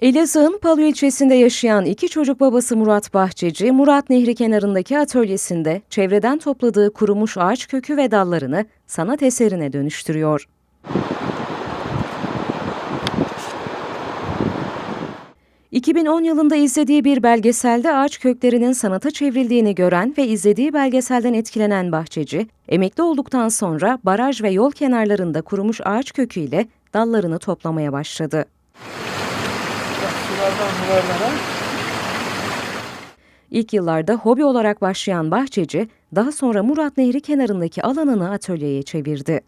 Elazığ'ın Palu ilçesinde yaşayan iki çocuk babası Murat Bahçeci, Murat Nehri kenarındaki atölyesinde çevreden topladığı kurumuş ağaç kökü ve dallarını sanat eserine dönüştürüyor. ...2010 yılında izlediği bir belgeselde ağaç köklerinin sanata çevrildiğini gören ve izlediği belgeselden etkilenen Bahçeci, emekli olduktan sonra baraj ve yol kenarlarında kurumuş ağaç köküyle dallarını toplamaya başladı. İlk yıllarda hobi olarak başlayan bahçeci, daha sonra Murat Nehri kenarındaki alanını atölyeye çevirdi.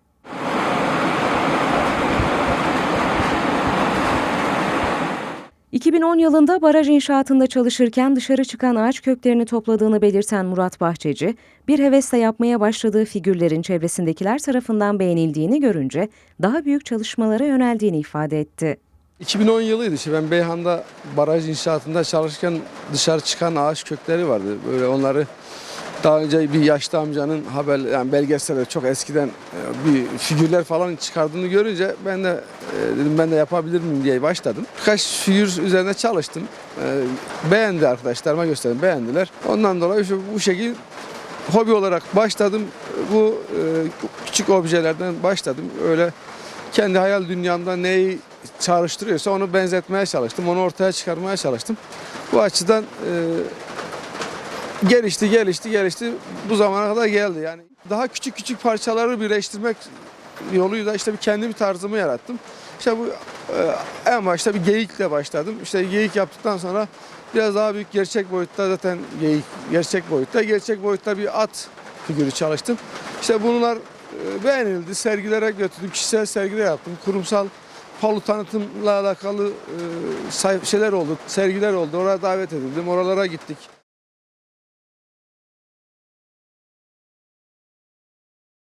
...2010 yılında baraj inşaatında çalışırken dışarı çıkan ağaç köklerini topladığını belirten Murat Bahçeci... ...bir hevesle yapmaya başladığı figürlerin çevresindekiler tarafından beğenildiğini görünce... ...daha büyük çalışmalara yöneldiğini ifade etti. 2010 yılıydı işte ben Beyhan'da baraj inşaatında çalışırken dışarı çıkan ağaç kökleri vardı. Böyle onları daha önce bir yaşlı amcanın haber yani belgeselde çok eskiden e, bir figürler falan çıkardığını görünce ben de e, dedim ben de yapabilir miyim diye başladım. Birkaç figür üzerine çalıştım. E, Beğendi arkadaşlarıma gösterdim beğendiler. Ondan dolayı şu, bu şekil hobi olarak başladım. Bu küçük objelerden başladım. Öyle kendi hayal dünyamda neyi çağrıştırıyorsa onu benzetmeye çalıştım. Onu ortaya çıkarmaya çalıştım. Bu açıdan e, gelişti, gelişti, gelişti. Bu zamana kadar geldi. Yani daha küçük küçük parçaları birleştirmek yoluyla işte bir kendi bir tarzımı yarattım. İşte bu e, en başta bir geyikle başladım. İşte geyik yaptıktan sonra biraz daha büyük gerçek boyutta zaten geyik gerçek boyutta. Gerçek boyutta bir at figürü çalıştım. İşte bunlar beğenildi. Sergilere götürdüm. Kişisel sergiler yaptım. Kurumsal Palu tanıtımla alakalı e, şeyler oldu, sergiler oldu. Oraya davet edildim. Oralara gittik.